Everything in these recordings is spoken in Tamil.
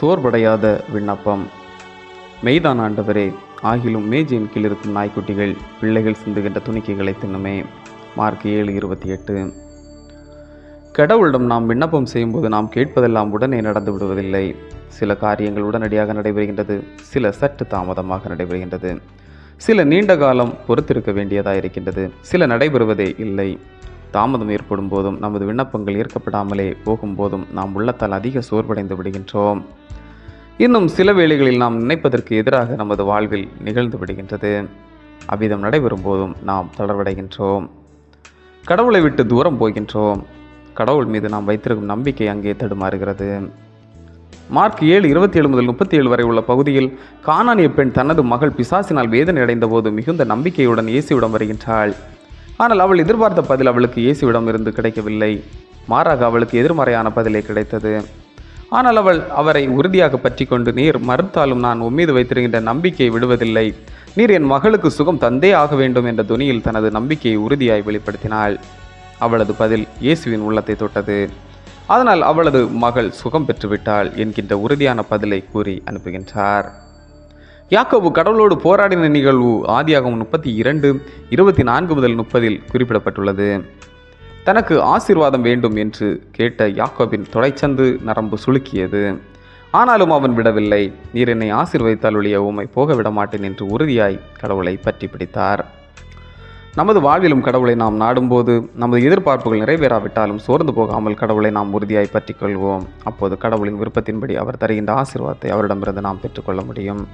சோர்வடையாத விண்ணப்பம். மெய்தான் ஆண்டவரே ஆகிலும் மேஜையின் கீழ் இருக்கும் நாய்க்குட்டிகள் பிள்ளைகள் சிந்துகின்ற துணிக்கைகளை தின்னுமே. மார்க் ஏழு இருபத்தி எட்டு. கடவுளிடம் நாம் விண்ணப்பம் செய்யும்போது நாம் கேட்பதெல்லாம் உடனே நடந்து விடுவதில்லை. சில காரியங்கள் உடனடியாக நடைபெறுகின்றது சில சற்று தாமதமாக நடைபெறுகின்றது. சில நீண்ட காலம் பொறுத்திருக்க வேண்டியதாக இருக்கின்றது சில நடைபெறுவதே இல்லை. தாமதம் ஏற்படும் போதும் நமது விண்ணப்பங்கள் ஏற்கப்படாமலே போகும்போதும் நாம் உள்ளத்தால் அதிக சோர்வடைந்து விடுகின்றோம். இன்னும் சில வேளைகளில் நாம் நினைப்பதற்கு எதிராக நமது வாழ்வில் நிகழ்ந்து விடுகின்றது. அவ்விதம் நடைபெறும் போதும் நாம் தளர்வடைகின்றோம். கடவுளை விட்டு தூரம் போகின்றோம். கடவுள் மீது நாம் வைத்திருக்கும் நம்பிக்கை அங்கே தடுமாறுகிறது. மார்க் ஏழு இருபத்தி ஏழு முதல் முப்பத்தி ஏழு வரை உள்ள பகுதியில் காணானிய பெண் தனது மகள் பிசாசினால் வேதனை அடைந்த போது மிகுந்த நம்பிக்கையுடன் இயேசுவிடம் வருகின்றாள். ஆனால் அவள் எதிர்பார்த்த பதில் அவளுக்கு இயேசுவிடம் இருந்து கிடைக்கவில்லை. மாறாக அவளுக்கு எதிர்மறையான பதிலே கிடைத்தது. ஆனால் அவள் அவரை உறுதியாக பற்றி கொண்டு நீர் மறுத்தாலும் நான் உம்மீது வைத்திருக்கின்ற நம்பிக்கையை விடுவதில்லை. நீர் என் மகளுக்கு சுகம் தந்தே ஆக வேண்டும் என்ற துணியில் தனது நம்பிக்கையை உறுதியாய் வெளிப்படுத்தினாள். அவளது பதில் இயேசுவின் உள்ளத்தை தொட்டது. அதனால் அவளது மகள் சுகம் பெற்றுவிட்டாள் என்கின்ற உறுதியான பதிலை கூறி அனுப்புகின்றார். யாக்கோபு கடவுளோடு போராடின நிகழ்வு ஆதியாகவும் முப்பத்தி இரண்டு இருபத்தி நான்கு முதல் முப்பதில் குறிப்பிடப்பட்டுள்ளது. தனக்கு ஆசீர்வாதம் வேண்டும் என்று கேட்ட யாக்கோபின் தொலைச்சந்து நரம்பு சுளுக்கியது. ஆனாலும் அவன் விடவில்லை. நீர் என்னை ஆசீர்வதித்தால் ஒழிய உம்மை போக விட மாட்டேன் என்று உறுதியாய் கடவுளை பற்றி பிடித்தார். நமது வாழ்விலும் கடவுளை நாம் நாடும்போது நமது எதிர்பார்ப்புகள் நிறைவேறாவிட்டாலும் சோர்ந்து போகாமல் கடவுளை நாம் உறுதியாய் பற்றி கொள்வோம். அப்போது கடவுளின் விருப்பத்தின்படி அவர் தருகின்ற ஆசீர்வாதத்தை அவரிடமிருந்து நாம் பெற்றுக்கொள்ள முடியும்.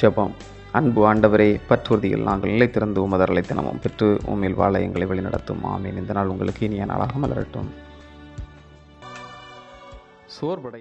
ஜெபம். அன்பு ஆண்டவரே பற்றுறுதியில் நாங்கள் நிலைத்திருந்து உமதரலை தினமும் பெற்று உண்மையில் வாழ எங்களை வழிநடத்தும். ஆமீன். இந்த நாள் உங்களுக்கு இனிய நாளாக மலரட்டும். சோர்வடைய